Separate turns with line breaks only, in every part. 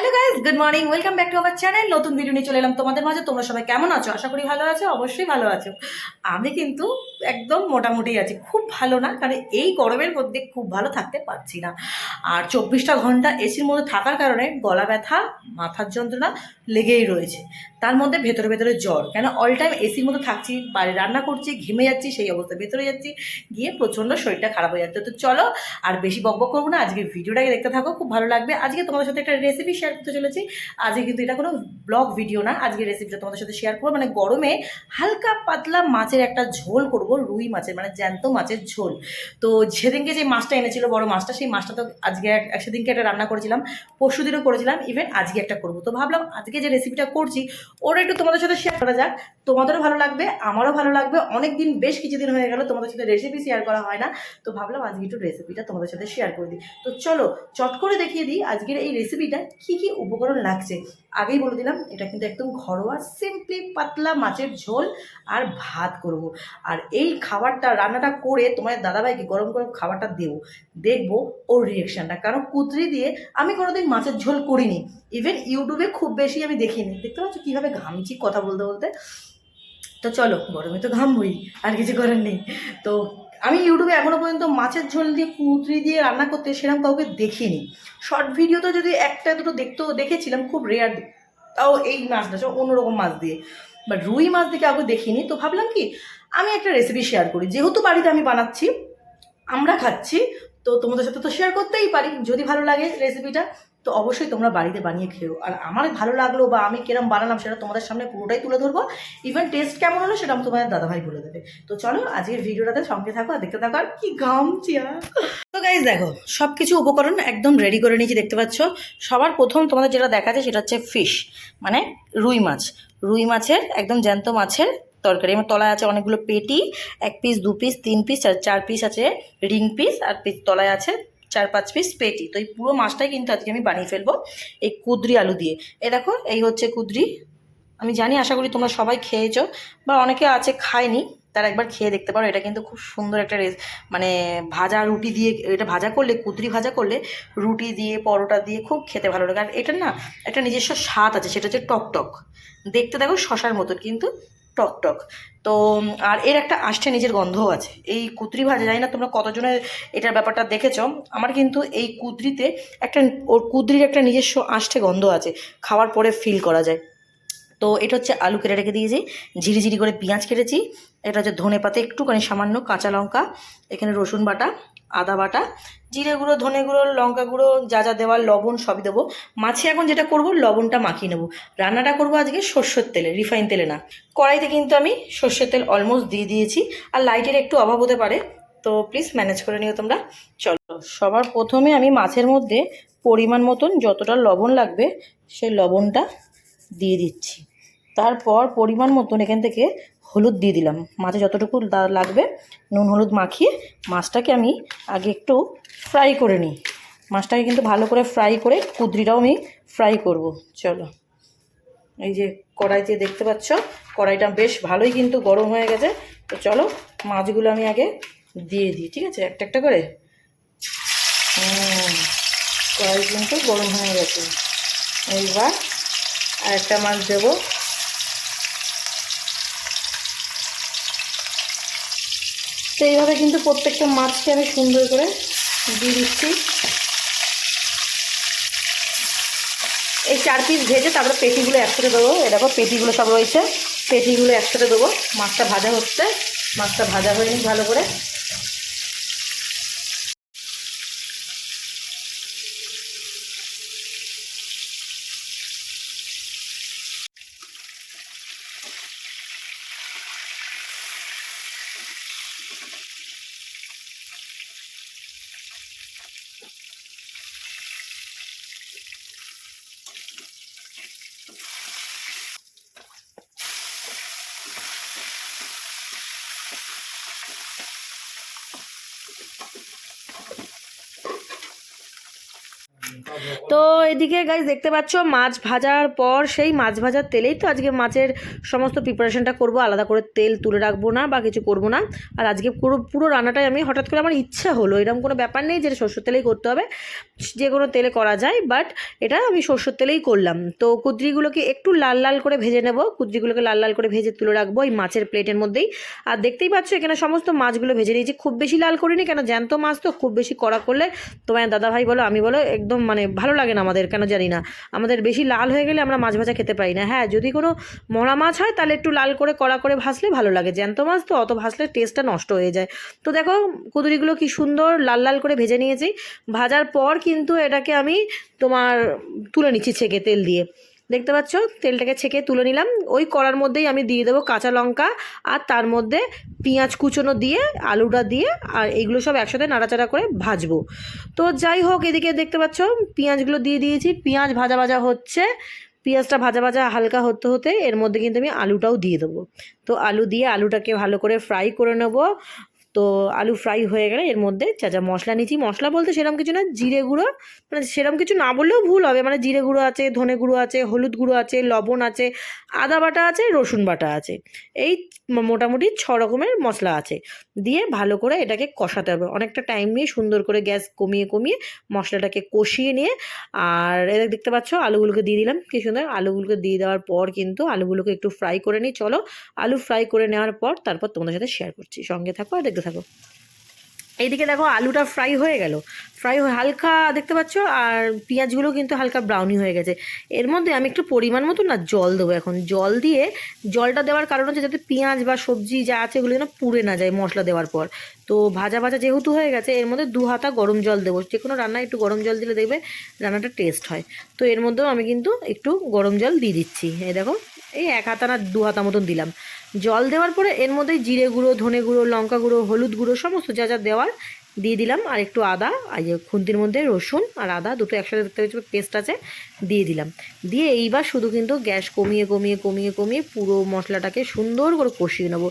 Algo guys good morning welcome back to our channel নতুন video নিয়ে চলে এলাম তোমাদের মাঝে। তোমরা সবাই কেমন আছো? আশা করি ভালো আছো, অবশ্যই ভালো আছো। আমি কিন্তু একদম মোটামুটি আছি। খুব ভালো না, কারণ এই গরমের মধ্যে খুব ভালো থাকতে পারছি না। আর চব্বিশটা ঘণ্টা এসির মধ্যে থাকার কারণে গলা ব্যথা, মাথার যন্ত্রণা লেগেই রয়েছে। তার মধ্যে ভেতরে ভেতরে জ্বর। কেন? অল টাইম এসির মধ্যে থাকছি, বাড়ি রান্না করছি, ঘেমে যাচ্ছি, সেই অবস্থা ভেতরে যাচ্ছি, গিয়ে প্রচণ্ড শরীরটা খারাপ হয়ে যাচ্ছে। তো চলো, আর বেশি বকবক করব না। আজকে ভিডিওটাকে দেখতে থাকো, খুব ভালো লাগবে। আজকে তোমাদের সাথে একটা রেসিপি শেয়ার করতে চলেছি। আজকে কিন্তু এটা কোনো ব্লগ ভিডিও না, আজকে রেসিপিটা তোমাদের সাথে শেয়ার করব। মানে গরমে হালকা পাতলা মাছের একটা ঝোল করব, রুই মাছের মানে জ্যান্ত মাছের ঝোল। তো সেদিনকে যে মাছটা এনেছিল, বড় মাছটা, সেই মাছটা তো আজকে সেদিনকে একটা রান্না করেছিলাম পরশু দিনও করেছিলাম ইভেন আজকে একটা করব। তো ভাবলাম আজকে যে রেসিপিটা করছি ওটা একটু তোমাদের সাথে শেয়ার করা যাক। তোমাদেরও ভালো লাগবে, আমারও ভালো লাগবে। অনেক দিন বেশ কিছুদিন হয়ে গেল, তোমাদের সাথে রেসিপি শেয়ার করা হয় না। তো ভাবলাম আজকে একটু রেসিপিটা তোমাদের সাথে শেয়ার করে দিই। তো চলো চট করে দেখিয়ে দিই আজকের এই রেসিপিটা কী কী উপকরণ লাগছে। আগেই বলে দিলাম, এটা কিন্তু একদম ঘরোয়া সিম্পলি পাতলা মাছের ঝোল আর ভাত করব। আর এই খাবারটা, রান্নাটা করে তোমার দাদাভাইকে গরম গরম খাবারটা দেবো। দেখব ওর রিয়েকশানটা কারণ কুতরি দিয়ে আমি কোনোদিন মাছের ঝোল করিনি। ইভেন ইউটিউবে খুব বেশি আমি দেখিনি। দেখতে পাচ্ছ কীভাবে ঘামছি কথা বলতে বলতে? তো চলো, গরমে তো ঘামবই আর কিছু করার নেই। তো আমি ইউটিউবে এখনও পর্যন্ত মাছের ঝোল দিয়ে কুতরি দিয়ে রান্না করতে সেরকম কাউকে দেখিনি। শর্ট ভিডিও তো যদি একটা, দুটো দেখতেও দেখেছিলাম, খুব রেয়ার তাও এই মাছটা অন্যরকম মাছ দিয়ে। বাট রুই মাছ দিয়ে কাউকে দেখিনি। তো ভাবলাম কি, আমি একটা রেসিপি শেয়ার করি। যেহেতু বাড়িতে আমি বানাচ্ছি, আমরা খাচ্ছি, তো তোমাদের সাথে তো শেয়ার করতেই পারি। যদি ভালো লাগে রেসিপিটা তো অবশ্যই তোমরা বাড়িতে বানিয়ে খেও। আর আমার ভালো লাগল বা আমি কিরম বানালাম সেটা তোমাদের সামনে পুরোটাই তুলে ধরবো। ইভেন টেস্ট কেমন হলো সেটা তোমাদের দাদাভাই বলে দেবে। তো চলো আজকের ভিডিওটাতে সঙ্গে থাকো আর দেখতে থাকো আর কি আর তো গাইজ দেখো সব কিছু উপকরণ একদম রেডি করে নিয়েছি, দেখতে পাচ্ছ? সবার প্রথম তোমাদের যেটা দেখাচ্ছে সেটা হচ্ছে ফিশ মানে রুই মাছ। রুই মাছের, একদম জ্যান্ত মাছের তরকারি। আমার তলায় আছে অনেকগুলো পেটি, এক পিস দু পিস তিন পিস চার পিস আছে রিং পিস আর তলায় আছে চার পাঁচ পিস পেটি। তো এই পুরো মাছটাই কিন্তু আজকে আমি বানিয়ে ফেলব এই কুদরি আলু দিয়ে। এ দেখো, এই হচ্ছে কুদরি। আমি জানি, আশা করি তোমরা সবাই খেয়েছো বা অনেকে আছে খায়নি, তারা একবার খেয়ে দেখতে পারো। এটা কিন্তু খুব সুন্দর একটা রেস মানে ভাজা রুটি দিয়ে, এটা ভাজা করলে, কুদরি ভাজা করলে রুটি দিয়ে, পরোটা দিয়ে খুব খেতে ভালো লাগে। আর এটার না একটা নিজস্ব স্বাদ আছে, সেটা হচ্ছে টক টক দেখতে দেখো শশার মতন, কিন্তু টক টক। তো আর এর একটা আষ্টে নিজের গন্ধও আছে। এই কুদরি ভাজা, জানি না তোমরা কতজনের এটার ব্যাপারটা দেখেছ, আমার কিন্তু এই কুদরিতে একটা, ওর কুদরির একটা নিজস্ব আষ্টে গন্ধ আছে, খাওয়ার পরে ফিল করা যায়। তো, এটা হচ্ছে আলু কেটে রেখে দিয়েছি ঝিরি ঝিরি করে পেঁয়াজ কেটেছি, এটা হচ্ছে ধনে পাতা একটুখানি সামান্য কাঁচা লঙ্কা, এখানে রসুন বাটা আদা বাটা, জিরে গুঁড়ো, ধনে গুঁড়ো, লঙ্কা গুঁড়ো, যা যা দেওয়ার লবণ সবই দেবো। মাছে এখন যেটা করব, লবণটা মাখিয়ে নেব। রান্নাটা করব আজকে সর্ষের তেলে, রিফাইন তেলে না। কড়াইতে কিন্তু আমি সর্ষের তেল অলমোস্ট দিয়ে দিয়েছি। আর লাইটের একটু অভাব হতে পারে, তো প্লিজ ম্যানেজ করে নিও তোমরা। চলো, সবার প্রথমে আমি মাছের মধ্যে পরিমাণ মতন যতটা লবণ লাগবে, সেই লবণটা দিয়ে দিচ্ছি। তারপর পরিমাণ মতন এখান থেকে হলুদ দিয়ে দিলাম। মাছে যতটুকু লাগবে, নুন হলুদ মাখিয়ে মাছটাকে আমি আগে একটু ফ্রাই করে নিই। মাছটাকে কিন্তু ভালো করে ফ্রাই করে কুদরিটাও আমি ফ্রাই করব। চলো। এই যে কড়াইতে দেখতে পাচ্ছ, কড়াইটা বেশ ভালোই কিন্তু গরম হয়ে গেছে। তো চলো, মাছগুলো আমি আগে দিয়ে দিই, ঠিক আছে? একটা একটা করে? কড়াই কিন্তু গরম হয়ে গেছে। এইবার আর একটা মাছ দেবো। তো এইভাবে কিন্তু প্রত্যেকটা মাছকে আমি সুন্দর করে দিয়ে দিচ্ছি। এই চার পিস ভেজে তারপরে পেটিগুলো একসাথে দেবো। এ দেখো, পেটিগুলো সব রয়েছে। পেটিগুলো একসাথে দেবো। মাছটা ভাজা হচ্ছে। মাছটা ভাজা হয়ে ভালো করে। তো এদিকে গাইজ দেখতে পাচ্ছ, মাছ ভাজার পর সেই মাছ ভাজার তেলেই তো আজকে মাছের সমস্ত প্রিপারেশনটা করব। আলাদা করে তেল তুলে রাখব না বা কিছু করব না। আর আজকে পুরো পুরো রান্নাটাই আমি হঠাৎ করে আমার ইচ্ছা হলো। এরকম কোনো ব্যাপার নেই যে সর্ষের তেলেই করতে হবে। যে কোনো তেলে করা যায় বাট এটা আমি সর্ষের তেলেই করলাম। তো কুদ্রিগুলোকে একটু লাল লাল করে ভেজে নেব। কুদ্রিগুলোকে লাল লাল করে ভেজে তুলে রাখব এই মাছের প্লেটের মধ্যেই। আর দেখতেই পাচ্ছ, এখানে সমস্ত মাছগুলো ভেজে নিয়েছি। খুব বেশি লাল করিনি কেন? জ্যান্ত মাছ তো খুব বেশি কড়া করলে তোমার দাদা ভাই বলো, আমি বলো, একদম মানে ভালো লাগে না আমাদের, কেন জানি না। আমাদের বেশি লাল হয়ে গেলে আমরা মাছ ভাজা খেতে পারি না। হ্যাঁ যদি কোনো মরা মাছ হয়, তাহলে একটু লাল করে, কড়া করে ভাসলে ভালো লাগে। জ্যান্ত মাছ তো অত ভাসলে টেস্টটা নষ্ট হয়ে যায়। তো দেখো, কুদুরিগুলো কি সুন্দর লাল লাল করে ভেজে নিয়েছি। ভাজার পর কিন্তু এটাকে আমি তোমার তুলে নিচ্ছি ছেঁকে তেল দিয়ে। দেখতে পাচ্ছ? তেলটাকে ছেঁকে তুলে নিলাম। ওই কড়ার মধ্যেই আমি দিয়ে দেবো কাঁচা লঙ্কা আর তার মধ্যে পেঁয়াজ কুচোনো দিয়ে, আলুটা দিয়ে আর এইগুলো সব একসাথে নাড়াচাড়া করে ভাজবো। তো যাই হোক, এদিকে দেখতে পাচ্ছ, পেঁয়াজগুলো দিয়ে দিয়েছি। পেঁয়াজ ভাজা ভাজা হচ্ছে। পেঁয়াজটা ভাজা ভাজা হালকা হতে হতে এর মধ্যে কিন্তু আমি আলুটাও দিয়ে দেবো। তো আলু দিয়ে আলুটাকে ভালো করে ফ্রাই করে নেব। তো আলু ফ্রাই হয়ে গেলে এর মধ্যে যা যা মশলা নিয়েছি, মশলা বলতে সেরকম কিছু না, জিরে গুঁড়ো মানে সেরকম কিছু না বললেও ভুল হবে মানে জিরে গুঁড়ো আছে, ধনে গুঁড়ো আছে, হলুদ গুঁড়ো আছে, লবণ আছে, আদা বাটা আছে, রসুন বাটা আছে, এই মোটামুটি ছ রকমের মশলা আছে। দিয়ে ভালো করে এটাকে কষাতে হবে। অনেকটা টাইম নিয়ে সুন্দর করে গ্যাস কমিয়ে কমিয়ে মশলাটাকে কষিয়ে নিয়ে, আর এটা দেখতে পাচ্ছ আলুগুলোকে দিয়ে দিলাম, কি সুন্দর আলুগুলোকে দিয়ে দেওয়ার পর কিন্তু আলুগুলোকে একটু ফ্রাই করে নিই। চলো আলু ফ্রাই করে নেওয়ার পর তারপর তোমাদের সাথে শেয়ার করছি। সঙ্গে থাকো আর দেখতে থাকো। এইদিকে দেখো আলুটা ফ্রাই হয়ে গেল। ফ্রাই হালকা দেখতে পাচ্ছ, আর পেঁয়াজগুলো কিন্তু হালকা ব্রাউনি হয়ে গেছে। এর মধ্যে আমি একটু পরিমাণ মতো না জল দেবো এখন। জল দিয়ে জলটা দেওয়ার কারণ হচ্ছে যাতে পেঁয়াজ বা সবজি যা আছে ওগুলো যেন পুড়ে না যায় মশলা দেওয়ার পর। তো ভাজা ভাজা যেহেতু হয়ে গেছে, এর মধ্যে দু হাতা গরম জল দেবো। যে কোনো রান্নায় একটু গরম জল দিলে দেখবে রান্নাটা টেস্ট হয়। তো এর মধ্যেও আমি কিন্তু একটু গরম জল দিয়ে দিচ্ছি। এই দেখো, এই এক হাতা না দু হাতা মতন দিলাম। জল দেওয়ার পরে এর মধ্যে জিরে গুঁড়ো, ধনে গুঁড়ো, লঙ্কা গুঁড়ো, হলুদ গুঁড়ো, সমস্ত যা যা দেওয়ার দিয়ে দিলাম আর একটু আদা, আর খুন্তির মধ্যে রসুন আর আদা, দুটো একসাথে দেখতে পাচ্ছি পেস্ট আছে, দিয়ে দিলাম। দিয়ে এইবার শুধু কিন্তু গ্যাস কমিয়ে কমিয়ে কমিয়ে কমিয়ে পুরো মশলাটাকে সুন্দর করে কষিয়ে নেব।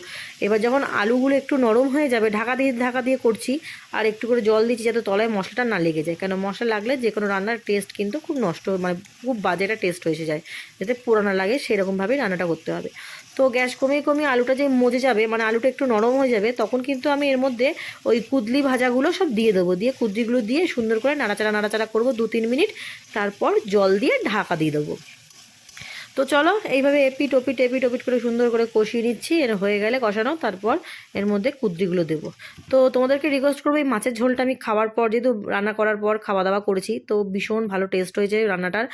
এবার যখন আলুগুলো একটু নরম হয়ে যাবে, ঢাকা দিয়ে ঢাকা দিয়ে করছি, আর একটু করে জল দিচ্ছি যাতে তলায় মশলাটা না লেগে যায়, কেন মশলা লাগলে যে কোনো রান্নার টেস্ট কিন্তু খুব নষ্ট মানে খুব বাজে একটা টেস্ট হয়ে যায়, যাতে পুরানো লাগে, সেরকমভাবেই রান্নাটা করতে হবে। তো গ্যাস কমিয়ে কমিয়ে আলুটা যে মজে যাবে মানে আলুটা একটু নরম হয়ে যাবে, তখন কিন্তু আমি এর মধ্যে ওই কুদলি ভাজাগুলো সব দিয়ে দেবো। দিয়ে কুদলিগুলো দিয়ে সুন্দর করে নাড়াচাড়া নাড়াচাড়া করব দু তিন মিনিট। তারপর জল দিয়ে ঢাকা দিয়ে দেবো। তো চলো, এইভাবে এপিট ওপিট এপিট ওপিট করে সুন্দর করে কষিয়ে নিচ্ছি, এর হয়ে গেলে কষানো, তারপর এর মধ্যে কুদ্রিগুলো দেবো। তো তোমাদেরকে রিকোয়েস্ট করব, এই মাছের ঝোলটা আমি খাওয়ার পর, যেহেতু রান্না করার পর খাওয়া দাওয়া করেছি, তো ভীষণ ভালো টেস্ট হয়েছে রান্নাটার।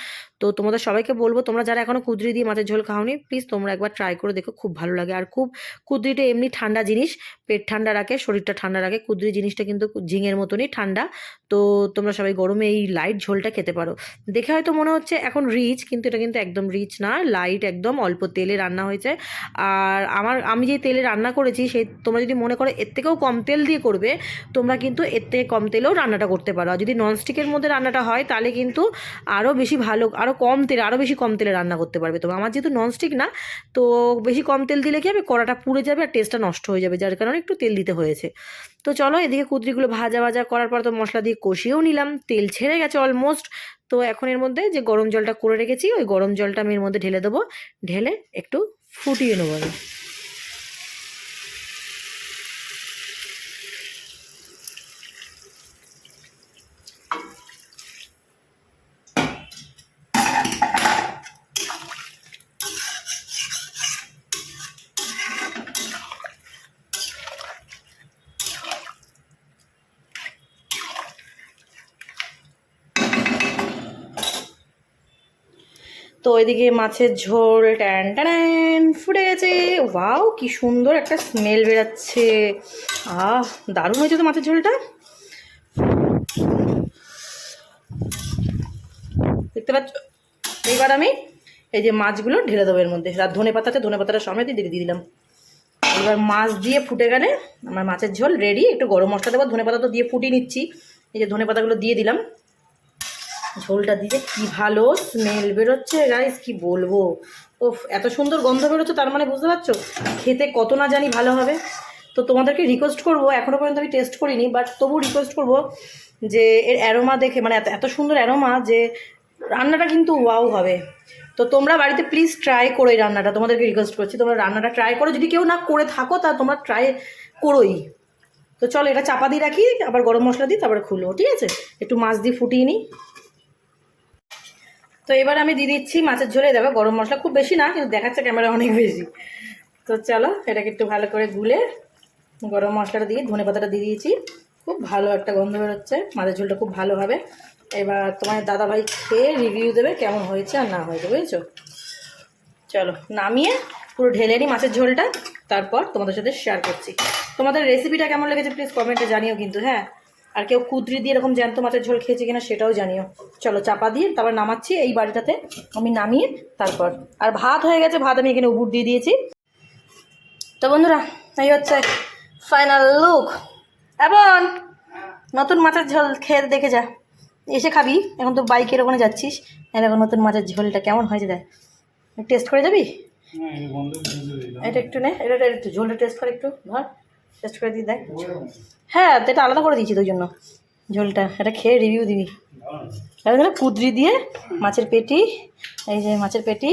তো তোমাদের সবাইকে বলব, তোমরা যারা এখনও কুদ্রি দিয়ে মাছের ঝোল খাওনি প্লিজ তোমরা একবার ট্রাই করে দেখো, খুব ভালো লাগে। আর খুব, কুদ্রিটা এমনি ঠান্ডা জিনিস, পেট ঠান্ডা রাখে, শরীরটা ঠান্ডা রাখে, কুদ্রি জিনিসটা কিন্তু ঝিঙের মতনই ঠান্ডা। তো তোমরা সবাই গরমে এই লাইট ঝোলটা খেতে পারো। দেখে হয়তো মনে হচ্ছে এখন রিচ কিন্তু এটা কিন্তু একদম রিচ না। লাইট একদম অল্প তেলে রান্না হয়েছে আর আমার, আমি যে তেলে রান্না করেছি সেই তোমরা যদি মনে করো এর থেকেও কম তেল দিয়ে করবে, তোমরা কিন্তু এর থেকে কম তেলেও রান্নাটা করতে পারো। আর যদি ননস্টিকের মধ্যে রান্নাটা হয়, তাহলে কিন্তু আরও বেশি ভালো আরও কম তেলে আরও বেশি কম তেলে রান্না করতে পারবে তো আমার যেহেতু ননস্টিক না, তো বেশি কম তেল দিলে কি হবে? কড়াটা পুড়ে যাবে আর টেস্টটা নষ্ট হয়ে যাবে, যার কারণে একটু তেল দিতে হয়েছে। তো চলো, এদিকে কুদরিগুলো ভাজা ভাজা করার পর তো মশলা দিয়ে কষিয়েও নিলাম। তেল ছেড়ে গেছে অলমোস্ট তো এখন এর মধ্যে যে গরম জলটা করে রেখেছি, ওই গরম জলটা আমি এর মধ্যে ঢেলে দেবো। ঢেলে একটু ফুটিয়ে নেব আমি। তো ওইদিকে মাছের ঝোল, ট্যান ট্যান ফুটে গেছে ওয়াও, কি সুন্দর একটা স্মেল বেরাচ্ছে। আহ, দারুণ হয়েছে তো মাছের ঝোলটা। দেখতে পাচ্ছ? এইবার আমি এই যে মাছগুলো ঢেলে দেবো এর মধ্যে। আর ধনে পাতা আছে ধনে পাতাটা সমেত দিয়ে দিয়ে দিলাম। এবার মাছ দিয়ে ফুটে গেলে আমার মাছের ঝোল রেডি একটু গরম মশলা দেবো, ধনে পাতা তো দিয়ে ফুটিয়ে নিচ্ছি। এই যে ধনে পাতাগুলো দিয়ে দিলাম। ঝোলটা দিতে কি ভালো স্মেল বেরোচ্ছে গাইস কি বলব? ও এত সুন্দর গন্ধ বেরোচ্ছে, তার মানে বুঝতে পারছ? খেতে কত না জানি ভালো হবে। তো তোমাদেরকে রিকোয়েস্ট করব এখনও পর্যন্ত আমি টেস্ট করিনি বাট তবু রিকোয়েস্ট করব যে এর অ্যারোমা দেখে মানে এত এত সুন্দর অ্যারোমা যে রান্নাটা কিন্তু ওয়াও হবে। তো তোমরা বাড়িতে প্লিজ ট্রাই করো এই রান্নাটা, তোমাদেরকে রিকোয়েস্ট করছি, তোমরা রান্নাটা ট্রাই করো। যদি কেউ না করে থাকো, তা তোমরা ট্রাই করোই। তো চলো, এটা চাপা দিয়ে রাখি, আবার গরম মশলা দিই তারপরে খুলবো, ঠিক আছে? একটু মাছ দিয়ে ফুটিয়ে নিই। তো এবার আমি দিয়ে দিচ্ছি মাছের ঝোলে। দেখো গরম মশলা খুব বেশি না, কিন্তু দেখাচ্ছে ক্যামেরা অনেক বেশি। তো চলো, এটাকে একটু ভালো করে গুলে গরম মশলাটা দিয়ে, ধনে পাতাটা দিয়ে দিয়েছি। খুব ভালো একটা গন্ধ বেরোচ্ছে, মাছের ঝোলটা খুব ভালো হবে। এবার তোমার দাদাভাই খেয়ে রিভিউ দেবে কেমন হয়েছে আর না হয়েছে, বুঝেছ? চলো, নামিয়ে পুরো ঢেলে নিই মাছের ঝোলটা, তারপর তোমাদের সাথে শেয়ার করছি। তোমাদের রেসিপিটা কেমন লেগেছে প্লিজ কমেন্টে জানিও কিন্তু হ্যাঁ? আর কেউ কুদরি দিয়ে এরকম জ্যান্ত মাছের ঝোল খেয়েছে কিনা সেটাও জানিও। চলো চাপা দিয়ে তারপর নামাচ্ছি এই বাড়িটাতে। আমি নামিয়ে তারপর। আর ভাত হয়ে গেছে ভাত আমি এখানে উবুর দিয়ে দিয়েছি। তো বন্ধুরা এই হচ্ছে ফাইনাল লুক এবং নতুন মাছের ঝোল খেয়ে দেখে যা। এসে খাবি এখন তো বাইকের ওখানে যাচ্ছিস। এখন নতুন মাছের ঝোলটা কেমন হয়েছে দেখ। টেস্ট করে যাবি? এটা একটু নে এটা একটু ঝোলটা টেস্ট করে একটু ধর। টেস্ট করে দিয়ে দেখ। হ্যাঁ তো এটা আলাদা করে দিয়েছি তোর জন্য ঝোলটা। এটা খেয়ে রিভিউ দিবি। ধরো কুদরি দিয়ে মাছের পেটি এই যে মাছের পেটি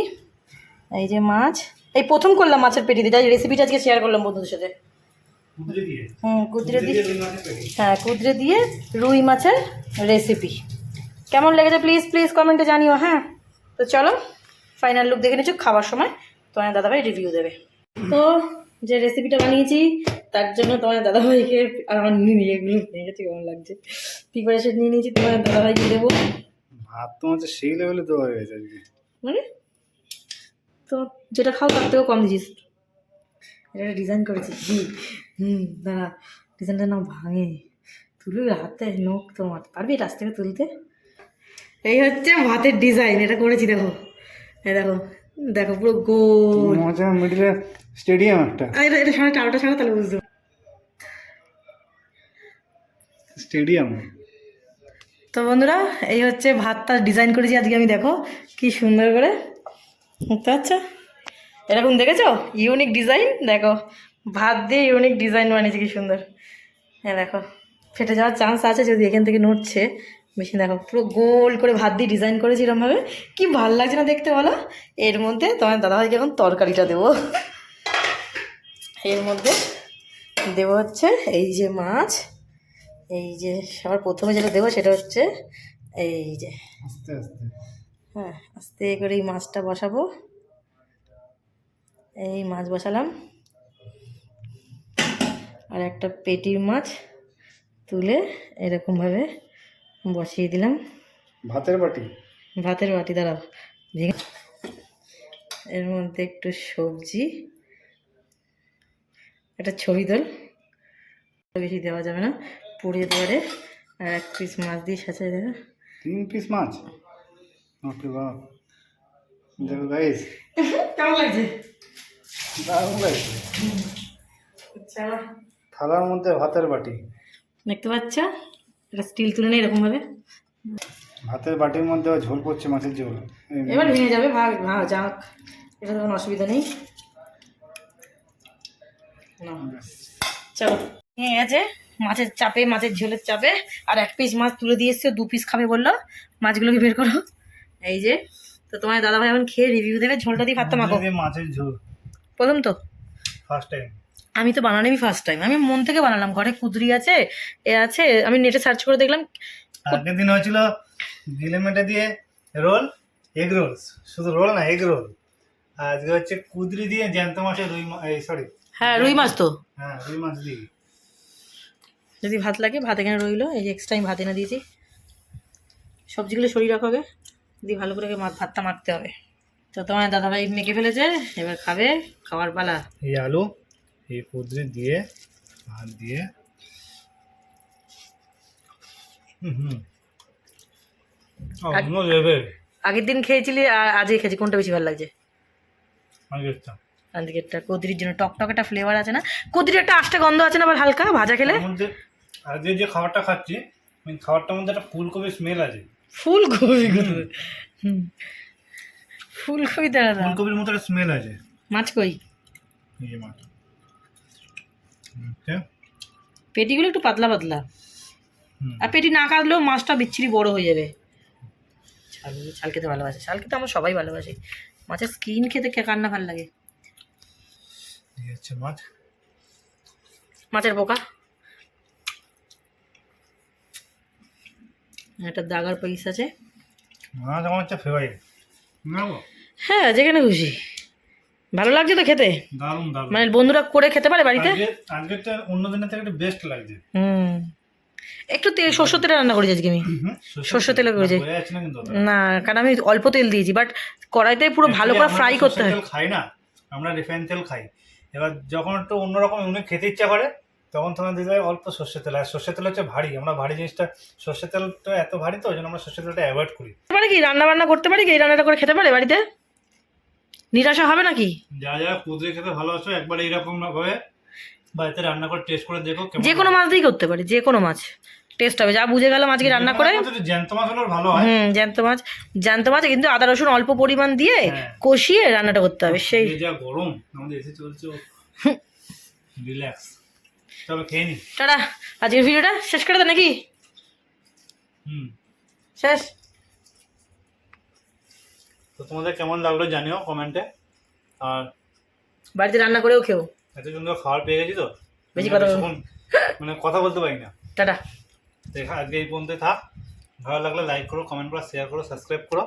এই যে মাছ। এই প্রথম করলাম মাছের পেটি দিয়ে তাই রেসিপিটা আজকে শেয়ার করলাম বন্ধুদের সাথে। হুম কুদরে দিয়ে হ্যাঁ কুদরে দিয়ে রুই মাছের রেসিপি কেমন লেগেছে প্লিজ প্লিজ কমেন্টে জানিও হ্যাঁ? তো চলো ফাইনাল লুক দেখে নিচ্ছ খাবার সময় তোমার দাদাভাই রিভিউ দেবে। তো যে রেসিপিটা বানিয়েছি তার জন্য তোমার দাদাভাইকে আর আমার নিয়ে এগুলো নিয়ে গেছি কেমন লাগছে? প্রিপারেশন নিয়ে নিয়েছি তোমার দাদাভাইকে দেবো।
ভাত তো হচ্ছে সেই লেভেলে দেওয়া হয়ে গেছে আজকে।
মানে? তো যেটা খাও তার থেকেও কম দিয়েছিস। এটা ডিজাইন করেছি। জি হুম দাঁড়া ডিজাইনটা না ভাঙে। তুলে হাতে নোখ তোমার। পারবি আজ থেকে তুলতে? এই হচ্ছে ভাতের ডিজাইন এটা করেছি দেখো। হ্যাঁ দেখো দেখো পুরো গোল।
মজা মিডিলে স্টেডিয়াম একটা।
আর এটা সাড়ে চারটা ছাড়া তাহলে বুঝতে পারব।
স্টেডিয়াম?
তো বন্ধুরা, এই হচ্ছে ভাতটা ডিজাইন করেছি আজকে আমি, দেখো কি সুন্দর করে। দেখতে পাচ্ছ? এরকম দেখেছ? ইউনিক ডিজাইন দেখো। ভাত দিয়ে ইউনিক ডিজাইন বানিয়েছি, কি সুন্দর। হ্যাঁ দেখো। ফেটে যাওয়ার চান্স আছে, যদি এখান থেকে নড়ছে। মেশিন, দেখো, পুরো গোল করে ভাত দিয়ে ডিজাইন করেছি এরকমভাবে কি ভালো লাগছে না দেখতে, বলো? এর মধ্যে তোমার দাদাভাইকে এখন তরকারিটা দেবো। এর মধ্যে দেবো হচ্ছে এই যে মাছ। এই যে সবার প্রথমে যেটা দেবো সেটা হচ্ছে এই যে
আস্তে আস্তে।
হ্যাঁ আস্তে করে এই মাছটা বসাবো। এই মাছ বসালাম। আর একটা পেটির মাছ তুলে এরকমভাবে বসিয়ে দিলাম।
ভাতের বাটি?
ভাতের বাটি দাঁড়াও। এর মধ্যে একটু সবজি। একটা ছবি তোল। বেশি দেওয়া যাবে না। পুড়ে যেতে পারে আর এক পিস মাছ দিয়ে সাঁচাই দেবে।
তিন পিস মাছ? ওকে বাপ দেখো গাইস
কেমন লাগছে?
দারুণ লাগছে। থালার মধ্যে ভাতের বাটি।
দেখতে পাচ্ছ? এটা স্টিল তুলে নেই এরকমভাবে।
ভাতের বাটির মধ্যে ঝোল পড়ছে মাছের ঝোল।
এবার ভেঙে যাবে। ভাগ ভাগ যাক। এটা তখন অসুবিধা নেই। চলো। ভেঙে গেছে। মাছের চাপে মাছের ঝোলের চাপে আর এক পিস মাছ তুলে দিয়ে এসছে দু পিস খাবে বলল। মাছগুলোকে বের করো। এই যে তো তোমার দাদাভাই এখন খেয়ে রিভিউ দেবে ঝোলটা দিয়ে ভাতটা মাখো।
মাছের ঝোল।
প্রথম তো?
ফার্স্ট টাইম
আমি তো বানানোই ফার্স্ট টাইম আমি মন থেকে বানালাম ঘরে কুদরি আছে এ আছে আমি নেটে সার্চ করে দেখলাম
আগের দিন হয়েছিল গিলে মেটে দিয়ে রোল এগ রোল শুধু রোল না এগ রোল আজকে হচ্ছে কুদরি দিয়ে জ্যান্ত মাছের রুই সরি
হ্যাঁ রুই মাছ তো।
হ্যাঁ রুই মাছ দিয়ে।
যদি ভাত লাগে ভাত এখানে রইল। এই যে এক্সট্রা আমি ভাত এনে দিয়েছি। সবজিগুলো সরিয়ে রাখো হবে দিয়ে ভালো করে ভাতটা মাখতে হবে। তো তোমার দাদাভাই মেখে ফেলেছে এবার খাবে খাওয়ার পালা।
এই আলু এই কুদরি দিয়ে ভাত দিয়ে।
আগের দিন খেয়েছিলি আর আজকে খেয়েছি। কোনটা বেশি ভালো লাগছে? কুদরির জন্য টকটক একটা ফ্লেভার আছে না? কুদরির একটা আষ্টে গন্ধ আছে না আবার হালকা ভাজা খেলে?
আজকে যে খাবারটা খাচ্ছি ওই খাবারটার মধ্যে একটা ফুলকপির স্মেল আছে।
ফুলকপি হুম। ফুলকপি দাঁড়া
ফুলকপির মতো একটা স্মেল আছে।
মাছ কই?
এই যে মাছ।
পেটিগুলো একটু পাতলা পাতলা। আর পেটি না কাটলেও মাছটা বিচ্ছিরি বড় হয়ে যাবে। ছাল ছাল খেতে ভালোবাসে। ছাল খেতে আমরা সবাই ভালোবাসি। মাছের স্কিন খেতে কে কার না ভালো লাগে?
মাছ।
মাছের পোকা? একটা দাগার পিস আছে।
মাছ আমার হচ্ছে ফেভারিট না গো
হ্যাঁ যেখানে খুশি। ভালো লাগছে তো খেতে?
দারুণ দারুণ।
মানে বন্ধুরা করে খেতে পারে বাড়িতে?
আজকেরটা অন্য দিনের থেকে একটু বেস্ট লাগছে।
হুম। একটু তেল সর্ষের তেলে রান্না করেছি আজকে আমি। সর্ষের তেলে। করেছে।
না কিন্তু
কারণ আমি অল্প তেল দিয়েছি বাট কড়াইতে পুরো ভালো করে ফ্রাই করতে হয়।
খাই না আমরা রিফাইন তেল খাই। এবার যখন একটু অন্যরকম খেতে ইচ্ছা করে তখন তোমার দিতে হয় অল্প সর্ষের তেল আর সর্ষের তেল হচ্ছে ভারী। আমরা ভারী জিনিসটা সর্ষের তেলটা এত ভারী তো ওই জন্য আমরা সর্ষের তেলটা অ্যাভয়েড করি।
পারে কি? রান্না বান্না করতে পারি কি? এই রান্নাটা করে খেতে পারে বাড়িতে? নিরাশা হবে নাকি?
যা যা কুদরি খেতে ভালোবাসো একবার এইরকম ভাবে বাড়িতে রান্না করে টেস্ট করে দেখো
যে কোনো মাছ দিয়েই করতে পারি যে কোনো মাছ। টেস্ট হবে। যা বুঝে গেলাম আজকে রান্না করে।
জ্যান্ত মাছ হলে ভালো হয়।
হুম জ্যান্ত মাছ। জ্যান্ত মাছ কিন্তু আদা রসুন অল্প পরিমাণ দিয়ে
হ্যাঁ।
কষিয়ে রান্নাটা করতে হবে। সেই
যা গরম আমাদের এসে চলছে রিল্যাক্স চলো খেয়ে নি।
টাটা। আজকের ভিডিওটা শেষ করে দে নাকি?
হুম।
শেষ।
তো তোমাদের কেমন লাগল জানিও কমেন্টে আর
বাড়িতে রান্না করেও খেও।
এত সুন্দর খাবার পেয়ে গেছি তো।
বেশি কথা বলব।
মানে কথা বলতে পারি না।
টাটা।
দেখা আজকে এই পর্যন্ত থাক। ভালো লাগলে লাইক করো কমেন্ট করো শেয়ার করো সাবস্ক্রাইব করো।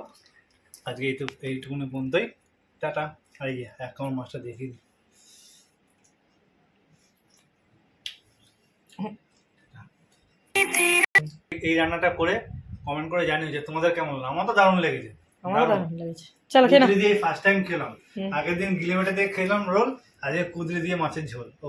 আজকে এইটুকু এইটুকুনি পর্যন্তই। টাটা। আর এই কামড় মাছটা দেখিয়ে দিই। এই রান্নাটা করে কমেন্ট করে জানিও যে তোমাদের কেমন লাগল? আমার তো দারুণ লেগেছে। দারুণ।
লেগেছে। চলো নাও।
কুদরি দিয়ে ফার্স্ট টাইম খেলাম। আগের দিন গিলেমেটে দিয়ে খেলাম রোল আজকে কুদরি দিয়ে মাছের ঝোল। ও